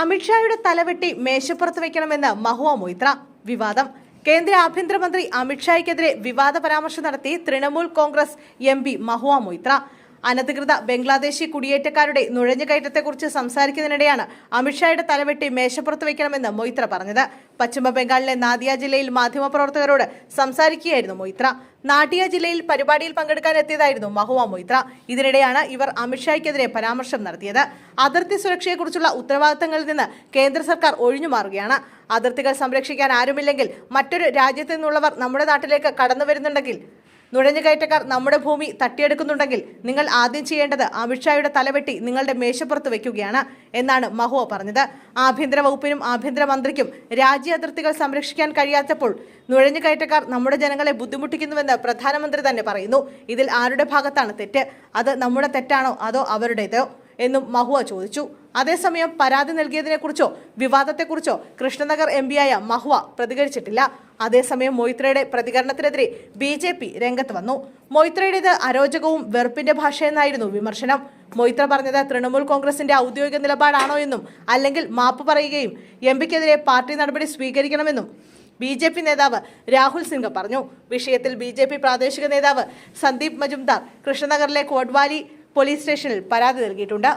അമിത്ഷായുടെ തലവെട്ടി മേശപ്പുറത്ത് വയ്ക്കണമെന്ന് മഹുവ മൊയ്ത്ര. വിവാദം. കേന്ദ്ര ആഭ്യന്തരമന്ത്രി അമിത്ഷായ്ക്കെതിരെ വിവാദ പരാമർശം നടത്തി തൃണമൂൽ കോൺഗ്രസ് എം പി മഹുവ മൊയ്ത്ര. അനധികൃത ബംഗ്ലാദേശി കുടിയേറ്റക്കാരുടെ നുഴഞ്ഞുകയറ്റത്തെക്കുറിച്ച് സംസാരിക്കുന്നതിനിടെയാണ് അമിത്ഷായുടെ തലവെട്ടി മേശപ്പുറത്ത് വയ്ക്കണമെന്ന് മൊയ്ത്ര പറഞ്ഞത്. പശ്ചിമ ബംഗാളിലെ നാദിയ ജില്ലയിൽ മാധ്യമപ്രവർത്തകരോട് സംസാരിക്കുകയായിരുന്നു മൊയ്ത്ര. നാട്ടിയ ജില്ലയിൽ പരിപാടിയിൽ പങ്കെടുക്കാൻ എത്തിയതായിരുന്നു മഹുവ മൊയ്ത്ര. ഇതിനിടെയാണ് ഇവർ അമിത്ഷായ്ക്കെതിരെ പരാമർശം നടത്തിയത്. അതിർത്തി സുരക്ഷയെക്കുറിച്ചുള്ള ഉത്തരവാദിത്തങ്ങളിൽ നിന്ന് കേന്ദ്ര സർക്കാർ ഒഴിഞ്ഞു മാറുകയാണ്. അതിർത്തികൾ സംരക്ഷിക്കാൻ ആരുമില്ലെങ്കിൽ മറ്റൊരു രാജ്യത്തു നിന്നുള്ളവർ നമ്മുടെ നാട്ടിലേക്ക് കടന്നു വരുന്നുണ്ടെങ്കിൽ നുഴഞ്ഞുകയറ്റക്കാർ നമ്മുടെ ഭൂമി തട്ടിയെടുക്കുന്നുണ്ടെങ്കിൽ നിങ്ങൾ ആദ്യം ചെയ്യേണ്ടത് അമിത്ഷായുടെ തലവെട്ടി നിങ്ങളുടെ മേശപ്പുറത്ത് വയ്ക്കുകയാണ് എന്നാണ് മഹുവ പറഞ്ഞത്. ആഭ്യന്തര വകുപ്പിനും ആഭ്യന്തരമന്ത്രിക്കും രാജ്യ അതിർത്തികൾ സംരക്ഷിക്കാൻ കഴിയാത്തപ്പോൾ നുഴഞ്ഞുകയറ്റക്കാർ നമ്മുടെ ജനങ്ങളെ ബുദ്ധിമുട്ടിക്കുന്നുവെന്ന് പ്രധാനമന്ത്രി തന്നെ പറയുന്നു. ഇതിൽ ആരുടെ ഭാഗത്താണ് തെറ്റ്? അത് നമ്മുടെ തെറ്റാണോ? അതോ അവരുടേതോ? എന്നും മഹുവ ചോദിച്ചു. അതേസമയം പരാതി നൽകിയതിനെക്കുറിച്ചോ വിവാദത്തെക്കുറിച്ചോ കൃഷ്ണനഗർ എം പിയായ മഹുവ പ്രതികരിച്ചിട്ടില്ല. അതേസമയം മൊയ്ത്രയുടെ പ്രതികരണത്തിനെതിരെ ബി ജെ പി രംഗത്ത് വന്നു. മൊയ്ത്രയുടേത് അരോചകവും വെറുപ്പിന്റെ ഭാഷയെന്നായിരുന്നു വിമർശനം. മൊയ്ത്ര പറഞ്ഞത് തൃണമൂൽ കോൺഗ്രസിന്റെ ഔദ്യോഗിക നിലപാടാണോ എന്നും അല്ലെങ്കിൽ മാപ്പ് പറയുകയും എം പിക്കെതിരെ പാർട്ടി നടപടി സ്വീകരിക്കണമെന്നും ബി ജെ പി നേതാവ് രാഹുൽ സിംഗ് പറഞ്ഞു. വിഷയത്തിൽ ബി ജെ പി പ്രാദേശിക നേതാവ് സന്ദീപ് മജുംദാർ കൃഷ്ണനഗറിലെ കോട്വാലി പോലീസ് സ്റ്റേഷനിൽ പരാതി നൽകിയിട്ടുണ്ട്.